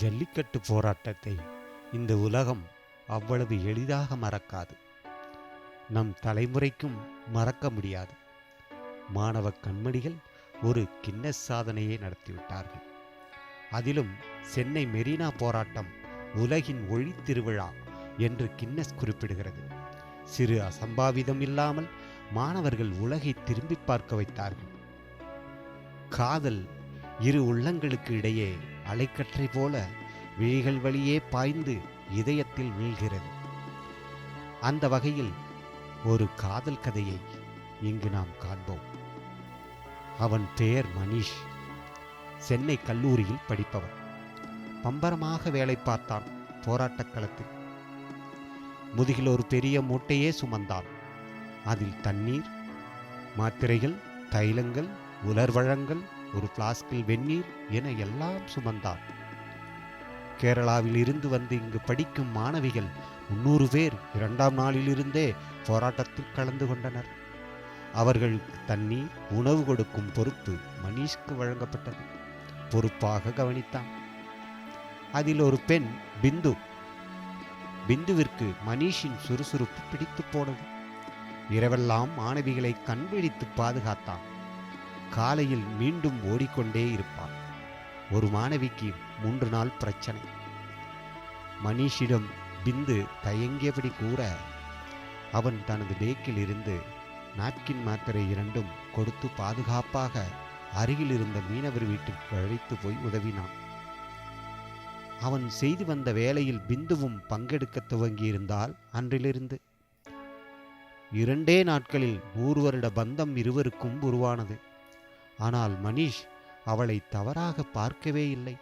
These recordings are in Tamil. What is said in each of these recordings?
ஜல்லிக்கட்டு போராட்டத்தை இந்த உலகம் அவ்வளவு எளிதாக மறக்காது. நம் தலைமுறைக்கும் மறக்க முடியாது. மாணவ கண்மணிகள் ஒரு கின்னஸ் சாதனையை நடத்திவிட்டார்கள். அதிலும் சென்னை மெரினா போராட்டம் உலகின் ஒளி திருவிழா என்று கின்னஸ் குறிப்பிடுகிறது. சிறு அசம்பாவிதம் இல்லாமல் மாணவர்கள் உலகை திரும்பி பார்க்க வைத்தார்கள். காதல் இரு உள்ளங்களுக்கு இடையே அலைக்கற்றை போல விழிகள் வழியே பாய்ந்து இதயத்தில் வீழ்கிறது. அந்த வகையில் ஒரு காதல் கதையை இங்கு நாம் காண்போம். அவன் பெயர் மணிஷ் சென்னை கல்லூரியில் படிப்பவன். பம்பரமாக வேலை பார்த்தான் போராட்டக் களத்தில். முதுகில் ஒரு பெரிய மூட்டையே சுமந்தான். அதில் தண்ணீர் மாத்திரைகள் தைலங்கள் உலர்வழங்கள் ஒரு பிளாஸ்கில் வெந்நீர் என எல்லாம் சுமந்தான். கேரளாவில் இருந்து வந்து இங்கு படிக்கும் மாணவிகள் முன்னூறு பேர் இரண்டாம் நாளிலிருந்தே போராட்டத்தில் கலந்து கொண்டனர். அவர்களுக்கு தண்ணீர் உணவு கொடுக்கும் பொறுப்பு மணீஷ்க்கு வழங்கப்பட்டது. பொறுப்பாக கவனித்தான். அதில் ஒரு பெண் பிந்து. பிந்துவிற்கு மணீஷின் சுறுசுறுப்பு பிடித்து போனது. இரவெல்லாம் மாணவிகளை கண்விழித்து பாதுகாத்தான். காலையில் மீண்டும் ஓடிக்கொண்டே இருப்பான். ஒரு மாணவிக்கு மூன்று நாள் பிரச்சனை. மனிஷிடம் பிந்து தயங்கியபடி கூற அவன் தனது பேக்கில் இருந்து நாப்கின் மாத்திரை இரண்டும் கொடுத்து பாதுகாப்பாக அருகில் இருந்த மீனவர் வீட்டிற்கு அழைத்து போய் உதவினான். அவன் செய்து வந்த வேலையில் பிந்துவும் பங்கெடுக்க துவங்கியிருந்தால் அன்றிலிருந்து. இரண்டே நாட்களில் ஊர்வருட வருட பந்தம் இருவருக்கும் உருவானது. ஆனால் மணீஷ் அவளை தவறாக பார்க்கவே இல்லை.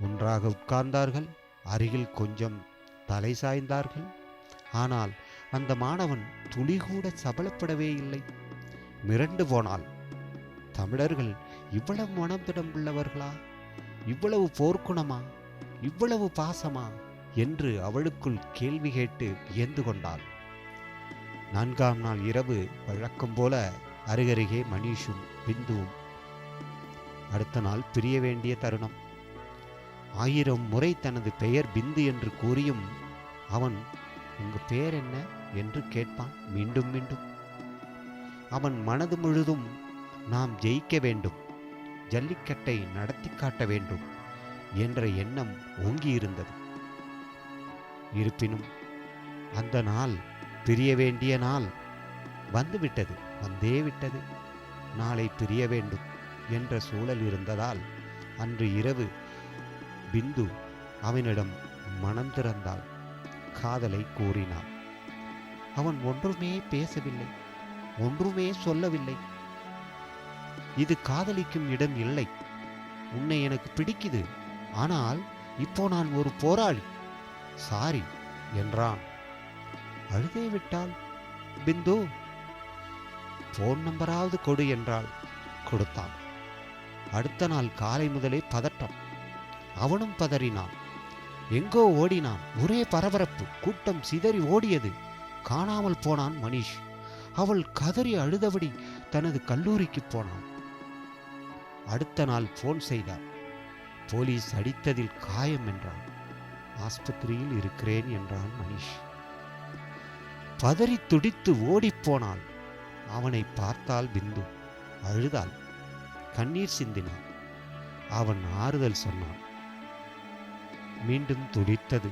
ஒன்றாக உட்கார்ந்தார்கள். அருகில் கொஞ்சம் தலை சாய்ந்தார்கள். ஆனால் அந்த மாணவன் துளி கூட சபலப்படவே இல்லை. மிரண்டு போனாள். தமிழர்கள் இவ்வளவு மனத்திடம் உள்ளவர்களா இவ்வளவு போர்க்குணமா? இவ்வளவு பாசமா? என்று அவளுக்குள் கேள்வி கேட்டு வியந்து கொண்டாள். நான்காம் நாள் இரவு வழக்கம் போல அருகருகே மணீஷும் பிந்துவும் அடுத்த நாள் பிரிய வேண்டிய தருணம். ஆயிரம் முறை தனது பெயர் பிந்து என்று கூறியும் அவன் உங்க பெயர் என்ன? என்று கேட்பான் மீண்டும் மீண்டும். அவன் மனது முழுதும் நாம் ஜெயிக்க வேண்டும். ஜல்லிக்கட்டை நடத்தி காட்ட வேண்டும் என்ற எண்ணம் ஓங்கியிருந்தது. இருப்பினும் அந்த நாள் பிரிய வேண்டிய நாள் வந்துவிட்டது வந்தே விட்டது. நாளை பிரிய வேண்டும். என்ற சூழல் இருந்ததால் அன்று இரவு பிந்து அவனிடம் மனம் திறந்தாள். காதலை கூறினாள். அவன் ஒன்றுமே பேசவில்லை ஒன்றுமே சொல்லவில்லை. இது காதலிக்கும் இடம் இல்லை. உன்னை எனக்கு பிடிக்குது. ஆனால் இப்போ நான் ஒரு போராளி. சாரி என்றான். அழுதே விட்டாள் பிந்து? போன் நம்பராவது கொடு என்றாள். கொடுத்தான் அடுத்த நாள் காலை முதலே பதட்டம். அவனும் பதறினான். எங்கோ ஓடினான். ஒரே பரபரப்பு கூட்டம் சிதறி ஓடியது. காணாமல் போனான் மணிஷ். அவள் கதறி அழுதபடி தனது கல்லூரிக்கு போனான். அடுத்த நாள் போன் செய்தார். போலீஸ் அடித்ததில் காயம் என்றான். ஆஸ்பத்திரியில் இருக்கிறேன் என்றான் மணிஷ். பதறி துடித்து ஓடிப்போனாள் அவனை பார்த்தால் பிந்து அழுதாள். கண்ணீர் சிந்தினான். அவன் ஆறுதல் சொன்னான். மீண்டும் துடித்தது.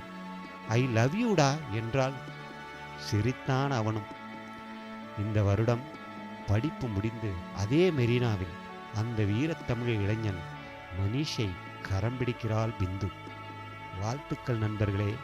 ஐ லவ் யூடா என்றால் சிரித்தான் அவனும். இந்த வருடம் படிப்பு முடிந்து அதே மெரினாவில் அந்த வீரத்தமிழ் இளைஞன் மனிஷை கரம் பிடிக்கிறாள் பிந்து. வாழ்த்துக்கள் நண்பர்களே.